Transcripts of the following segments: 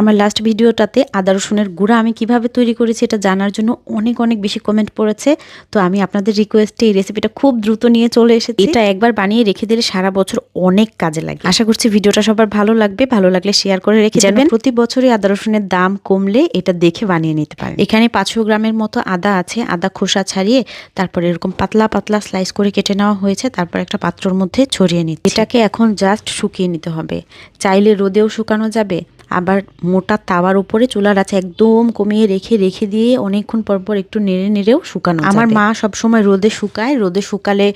আমার লাস্ট ভিডিওটাতে আদা রসুনের গুঁড়া আমি কীভাবে তৈরি করেছি এটা জানার জন্য অনেক অনেক বেশি কমেন্ট পড়েছে। তো আমি আপনাদের রিকোয়েস্টে এই রেসিপিটা খুব দ্রুত নিয়ে চলে এসেছি। এটা একবার বানিয়ে রেখে দিলে সারা বছর অনেক কাজে লাগে। আশা করছি ভিডিওটা সবার ভালো লাগবে। ভালো লাগলে শেয়ার করে রেখে যাবেন প্রতি বছরই আদা রসুনের দাম কমলে এটা দেখে বানিয়ে নিতে পারেন। এখানে পাঁচশো গ্রামের মতো আদা আছে। আদা খোসা ছাড়িয়ে তারপরে এরকম পাতলা পাতলা স্লাইস করে কেটে নেওয়া হয়েছে। তারপর একটা পাত্রর মধ্যে ছড়িয়ে নিতে এটাকে এখন জাস্ট শুকিয়ে নিতে হবে। চাইলে রোদেও শুকানো যাবে। আবার মোটা তাওয়ার উপরে চুলার আছে একদম কমিয়ে রেখে রেখে দিয়ে অনেকক্ষণ পর পর একটু নেড়ে নেড়েও শুকানো আমার মা সবসময় রোদে শুকায় রোদে শুকালে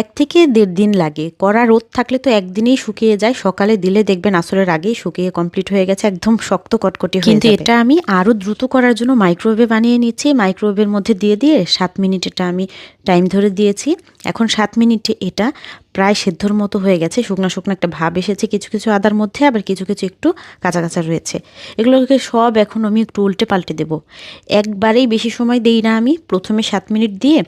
এক থেকে দেড় দিন লাগে। কড়া রোদ থাকলে তো একদিনেই শুকিয়ে যায়। সকালে দিলে দেখবেন আসরের আগেই শুকিয়ে কমপ্লিট হয়ে গেছে একদম শক্ত কটকটি কিন্তু এটা আমি আরও দ্রুত করার জন্য মাইক্রোওয়েভে বানিয়ে নিচ্ছি। মাইক্রোওয়েভের মধ্যে দিয়ে দিয়ে সাত মিনিট এটা আমি টাইম ধরে দিয়েছি। এখন সাত মিনিটে এটা প্রায় সেদ্ধর মতো হয়ে গেছে। শুকনো শুকনো একটা ভাব এসেছে কিছু কিছু আদার মধ্যে, আবার কিছু কিছু একটু কাঁচা কাঁচা রয়েছে। এগুলোকে সব এখন আমি একটু উল্টে পাল্টে দেবো। একবারেই বেশি সময় দেই না আমি। প্রথমে সাত মিনিট দিয়ে,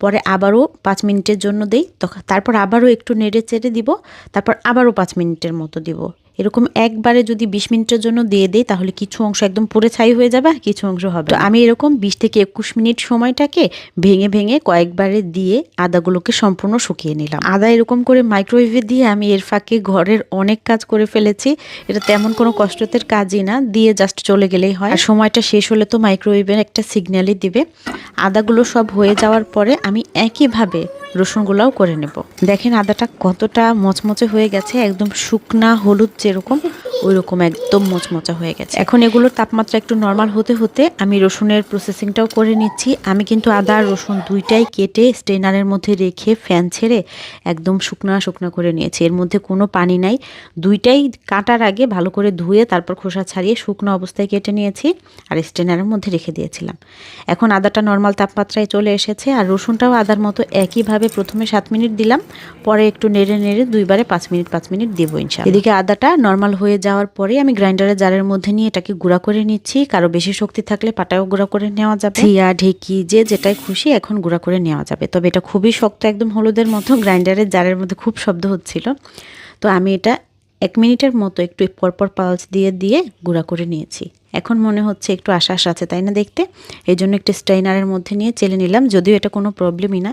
পরে আবারও পাঁচ মিনিটের জন্য দেই। তখন তারপর আবারও একটু নেড়ে চেড়ে দিব। তারপর আবারও পাঁচ মিনিটের মতো দিব। এরকম একবারে যদি বিশ মিনিটের জন্য দিয়ে দেই, তাহলে কিছু অংশ একদম পুরে ছাই হয়ে যাবে কিছু অংশ হবে তো আমি এরকম বিশ থেকে একুশ মিনিট সময়টাকে ভেঙে ভেঙে কয়েকবারে দিয়ে আদাগুলোকে সম্পূর্ণ শুকিয়ে নিলাম। আদা এরকম করে মাইক্রোওয়েভে দিয়ে আমি এর ফাঁকে ঘরের অনেক কাজ করে ফেলেছি। এটা তেমন কোনো কষ্টতের কাজই না, দিয়ে জাস্ট চলে গেলেই হয়। আর সময়টা শেষ হলে তো মাইক্রোওয়েভের একটা সিগন্যালই দিবে। আদাগুলো সব হয়ে যাওয়ার পরে আমি একইভাবে রসুনগুলাও করে নেব। দেখেন আদাটা কতটা মচমচে হয়ে গেছে, একদম শুকনা হলুদ যেরকম ওই রকম একদম মচমচা হয়ে গেছে। এখন এগুলোর তাপমাত্রা একটু নর্মাল হতে হতে আমি রসুনের প্রসেসিংটাও করে নিচ্ছি। আমি কিন্তু আদা আর রসুন দুইটাই কেটে স্ট্রেনারের মধ্যে রেখে ফ্যান ছেড়ে একদম শুকনা শুকনা করে নিয়েছি। এর মধ্যে কোনো পানি নাই। দুইটাই কাটার আগে ভালো করে ধুয়ে তারপর খোসা ছাড়িয়ে শুকনো অবস্থায় কেটে নিয়েছি আর স্ট্রেনারের মধ্যে রেখে দিয়েছিলাম। এখন আদাটা নর্মাল তাপমাত্রায় চলে এসেছে আর রসুনটাও আদার মতো একইভাবে প্রথমে সাত মিনিট দিলাম পরে একটু নেড়ে নেড়ে দুইবারে পাঁচ মিনিট পাঁচ মিনিট দেবো ইনশাল্লাহ এদিকে আদাটা নর্মাল হয়ে যাওয়ার পরে আমি গ্রাইন্ডারের জারের মধ্যে নিয়ে এটাকে গুঁড়া করে নিচ্ছি। কারও বেশি শক্তি থাকলে পাটাও গুঁড়া করে নেওয়া যাবে। ছিয়া ঢেকি যে যেটাই খুশি এখন গুঁড়া করে নেওয়া যাবে। তবে এটা খুবই শক্ত একদম হলুদের মতো। গ্রাইন্ডারের জারের মধ্যে খুব শব্দ হচ্ছিল। তো আমি এটা এক মিনিটের মতো একটু পরপর পালস দিয়ে দিয়ে গুঁড়া করে নিয়েছি। এখন মনে হচ্ছে একটু আশ্বাস আছে, তাই না দেখতে? এই জন্য একটু স্ট্রাইনারের মধ্যে নিয়ে চেলে নিলাম, যদিও এটা কোনো প্রবলেমই না।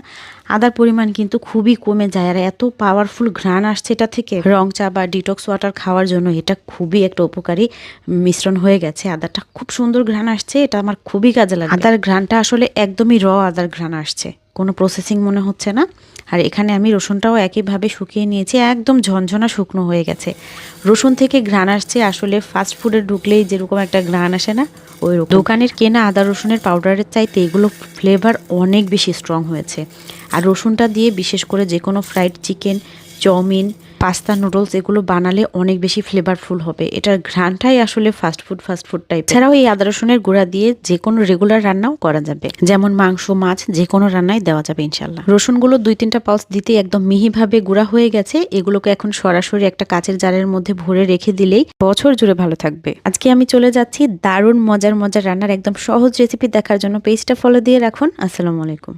আদার পরিমাণ কিন্তু খুবই কমে যায় আর এত পাওয়ারফুল ঘ্রাণ আসছে এটা থেকে। রং চা বা ডিটক্স ওয়াটার খাওয়ার জন্য এটা খুবই একটা উপকারী মিশ্রণ হয়ে গেছে। আদাটা খুব সুন্দর ঘ্রাণ আসছে, এটা আমার খুবই কাজে লাগে আদার ঘ্রাণটা আসলে একদমই র আদার ঘ্রাণ আসছে, কোনো প্রসেসিং মনে হচ্ছে না। আর এখানে আমি রসুনটাও একইভাবে শুকিয়ে নিয়েছি, একদম ঝনঝনা শুকনো হয়ে গেছে। রসুন থেকে ঘ্রাণ আসছে, আসলে ফাস্ট ফুডে ঢুকলেই যেরকম একটা ঘ্রাণ আসে না ওই দোকানের কেনা আদা রসুনের পাউডারের চাইতে এগুলো ফ্লেভার অনেক বেশি স্ট্রং হয়েছে। আর রসুনটা দিয়ে বিশেষ করে যে কোনো fried chicken chowmein pasta noodles এগুলো বানালে অনেক বেশি ফ্লেভারফুল হবে। এটার ঘ্রাণটাই আসলে fast food fast food type এছাড়াও এই আদা রসুনের গুঁড়া দিয়ে যে কোনো রেগুলার রান্নাও করা যাবে। যেমন মাংস, মাছ যে কোনো রান্নায় দেওয়া যাবে ইনশাল্লাহ রসুনগুলো দুই তিনটা পালস দিতে একদম মিহিভাবে গুঁড়া হয়ে গেছে। এগুলোকে এখন সরাসরি একটা কাচের জারের মধ্যে ভরে রেখে দিলেই বছর জুড়ে ভালো থাকবে। আজকে আমি চলে যাচ্ছি দারুণ মজার মজার রান্নার একদম সহজ রেসিপি দেখার জন্য। পেজটা ফলো দিয়ে রাখুন। আসসালামু আলাইকুম।